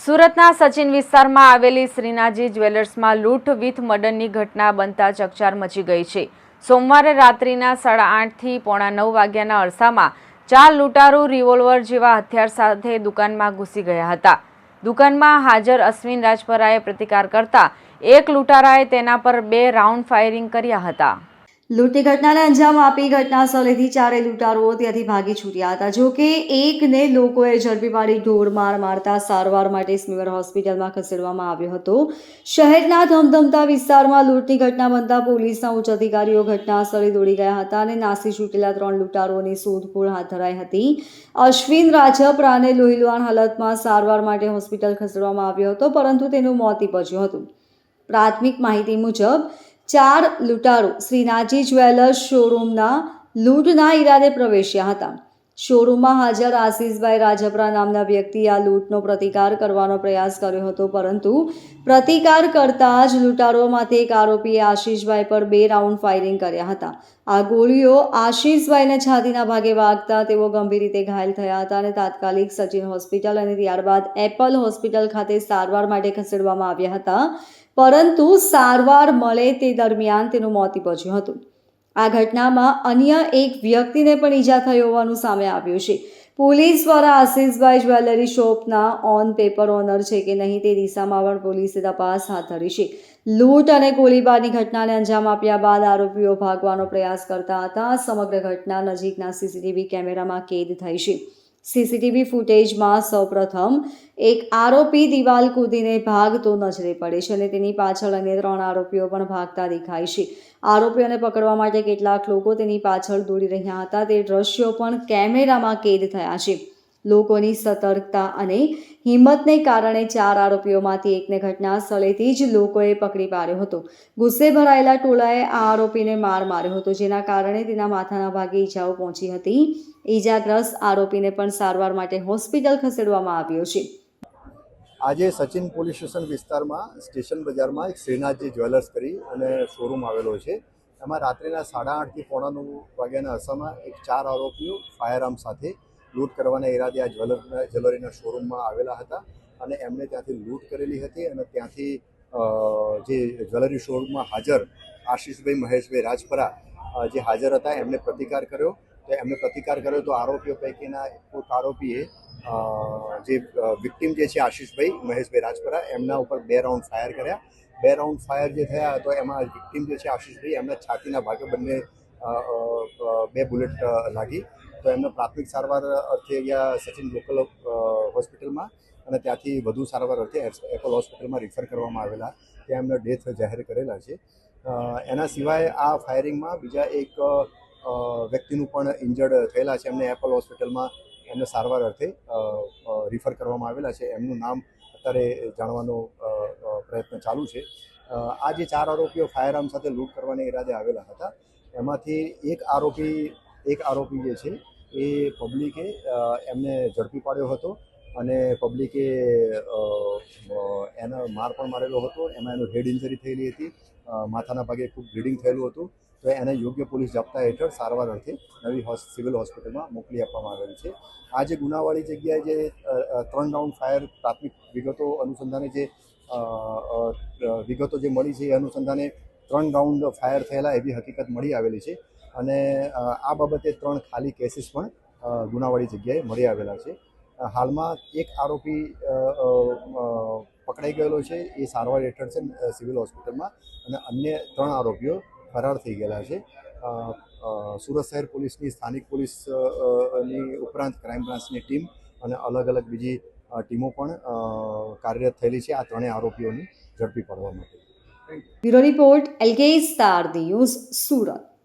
સુરતના સચિન વિસ્તારમાં આવેલી શ્રીનાજી જ્વેલર્સમાં લૂંટ વિથ મર્ડરની ઘટના બનતા ચકચાર મચી ગઈ છે. સોમવારે રાત્રિના સાડા આઠથી પોણા નવ વાગ્યાના અરસામાં ચાર લૂંટારૂ રિવોલ્વર જેવા હથિયાર સાથે દુકાનમાં ઘૂસી ગયા હતા. દુકાનમાં હાજર અશ્વિન રાજપરાએ પ્રતિકાર કરતા એક લૂંટારાએ તેના પર બે રાઉન્ડ ફાયરિંગ કર્યા હતા. લૂંટની ઘટનાને અંજામ આપી ઘટના સ્થળેથી ચારે લૂંટારુઓ ત્યાંથી ભાગી છૂટ્યા હતા. જો કે એકને લોકોએ ઝડપી પાડી ઢોરમાર મારતા સારવાર માટે સ્મીવર હોસ્પિટલમાં ખસેડવામાં આવ્યો હતો. શહેરના ધમધમતા વિસ્તારમાં લૂંટની ઘટના બનતા પોલીસના ઉચ્ચ અધિકારીઓ ઘટના સ્થળે દોડી ગયા હતા અને નાસી છૂટેલા ત્રણ લૂંટારુઓની શોધખોળ હાથ ધરાઈ હતી. અશ્વિન રાજપરાને લોહીલુહાણ હાલતમાં સારવાર માટે હોસ્પિટલ ખસેડવામાં આવ્યો હતો, પરંતુ તેનું મોત નીપજ્યું હતું. પ્રાથમિક માહિતી મુજબ ચાર લૂંટારો શ્રીનાજી જ્વેલર્સ શોરૂમના લૂંટના ઈરાદે પ્રવેશ્યા હતા. શોરૂમમાં હાજર આશીષભાઈ રાજપરા નામના વ્યક્તિએ આ લૂંટનો પ્રતિકાર કરવાનો પ્રયાસ કર્યો હતો, પરંતુ પ્રતિકાર કરતા જ લૂંટારોમાંથી એક આરોપીએ આશીષભાઈ પર બે રાઉન્ડ ફાયરિંગ કર્યા હતા. આ ગોળીઓ આશીષભાઈને છાતીના ભાગે વાગતા તેઓ ગંભીર રીતે ઘાયલ થયા હતા અને તાત્કાલિક સચિન હોસ્પિટલ અને ત્યારબાદ એપલ હોસ્પિટલ ખાતે સારવાર માટે ખસેડવામાં આવ્યા હતા, પરંતુ સારવાર મળે તે દરમિયાન તેનું મોત નીપજ્યું હતું. આ ઘટનામાં અન્ય એક વ્યક્તિને પણ ઈજા થઈ હોવાનું સામે આવ્યું છે. પોલીસ દ્વારા આશીષભાઈ જ્વેલરી શોપના ઓન પેપર ઓનર છે કે નહીં તે દિશામાં પણ પોલીસે તપાસ હાથ ધરી છે. લૂંટ અને ગોળીબારની ઘટનાને અંજામ આપ્યા બાદ આરોપીઓ ભાગવાનો પ્રયાસ કરતા હતા. સમગ્ર ઘટના નજીકના સીસીટીવી કેમેરામાં કેદ થઈ છે. સીસીટીવી ફૂટેજમાં સૌપ્રથમ એક આરોપી દિવાલ કૂદીને ભાગતો નજરે પડે છે અને તેની પાછળ અન્ય ત્રણ આરોપીઓ પણ ભાગતા દેખાય છે. આરોપીઓને પકડવા માટે કેટલાક લોકો તેની પાછળ દોડી રહ્યા હતા. તે દ્રશ્યો પણ કેમેરામાં કેદ થયા છે. લોકોની સતર્કતા અને હિંમતને કારણે ચાર આરોપીઓમાંથી એકને ઘટના સ્થળેથી જ લોકોએ પકડી પાડ્યો હતો. ગુસ્સે ભરાયેલા ટોળાએ આ આરોપીને માર માર્યો હતો, જેના કારણે તેના માથાના ભાગે ઈજાઓ પહોંચી હતી. ઈજાગ્રસ્ત આરોપીને પણ સારવાર માટે હોસ્પિટલ ખસેડવામાં આવ્યો છે. આજે સચિન પોલીસ સ્ટેશન વિસ્તારમાં, સ્ટેશન બજારમાં એક શ્રીનાથજી જ્વેલર્સ કરી અને શોરૂમ આવેલો છે. એમાં રાત્રિના સાડા આઠથી પોણા નવ વાગ્યાના અરસામાં એક ચાર આરોપીઓ ફાયરઆર્મ સાથે લૂંટ કરવાના ઈરાદે આ જ્વેલર જ્વેલરીના શોરૂમમાં આવેલા હતા અને એમણે ત્યાંથી લૂંટ કરેલી હતી અને ત્યાંથી જે જ્વેલરી શોરૂમમાં હાજર આશીષભાઈ મહેશભાઈ રાજપરા જે હાજર હતા, એમણે પ્રતિકાર કર્યો. તો એમણે પ્રતિકાર કર્યો તો આરોપીઓ પૈકીના એક આરોપીએ જે વિક્ટિમ જે છે આશીષભાઈ મહેશભાઈ રાજપરા, એમના ઉપર બે રાઉન્ડ ફાયર કર્યા. બે રાઉન્ડ ફાયર જે થયા તો એમાં વિક્ટિમ જે છે આશીષભાઈ એમના છાતીના ભાગે બંને બે બુલેટ લાગી. તો એમને પ્રાથમિક સારવાર અર્થે અહીંયા સચિન લોકલ હોસ્પિટલમાં અને ત્યાંથી વધુ સારવાર અર્થે એપલ હોસ્પિટલમાં રિફર કરવામાં આવેલા. ત્યાં એમને ડેથ જાહેર કરેલા છે. એના સિવાય આ ફાયરિંગમાં બીજા એક વ્યક્તિનું પણ ઇન્જર્ડ થયેલા છે. એમને એપલ હોસ્પિટલમાં એમને સારવાર અર્થે રિફર કરવામાં આવેલા છે. એમનું નામ અત્યારે જાણવાનો પ્રયત્ન ચાલુ છે. આ જે ચાર આરોપીઓ ફાયરઆર્મ સાથે લૂંટ કરવાના ઈરાદે આવેલા હતા, એમાંથી એક આરોપી એક આરોપી જે છે, એ પબ્લિકે એમને ઝડપી પાડ્યો હતો અને પબ્લિકે એનો માર પણ મારેલો હતો. એમાં એનું હેડ ઇન્જરી થયેલી હતી. માથાના ભાગે ખૂબ બ્લીડિંગ થયેલું હતું. તો એને યોગ્ય પોલીસ જપ્તા હેઠળ સારવાર અર્થે નવી સિવિલ હોસ્પિટલમાં મોકલી આપવામાં આવેલ છે. આ જે ગુનાવાળી જગ્યાએ જે ત્રણ રાઉન્ડ ફાયર પ્રાથમિક વિગતો અનુસંધાને જે વિગતો જે મળી છે એ અનુસંધાને ત્રણ રાઉન્ડ ફાયર થયેલા એવી હકીકત મળી આવેલી છે. અને આ બાબતે ત્રણ ખાલી કેસીસ પણ ગુનાવાળી જગ્યાએ મળી આવેલા છે. હાલમાં એક આરોપી પકડાઈ ગયેલો છે. એ સારવાર હેઠળ છે સિવિલ હોસ્પિટલમાં. અને અન્ય ત્રણ આરોપીઓ ફરાર થઈ ગયેલા છે. સુરત શહેર પોલીસની સ્થાનિક પોલીસ અ, અ, ની ઉપરાંત ક્રાઇમ બ્રાન્ચની ટીમ અને અલગ અલગ બીજી ટીમો પણ કાર્યરત થયેલી છે. આ ત્રણેય આરોપીઓની ઝડપી પાડવા માટે. Bureau report LK Star News Surat.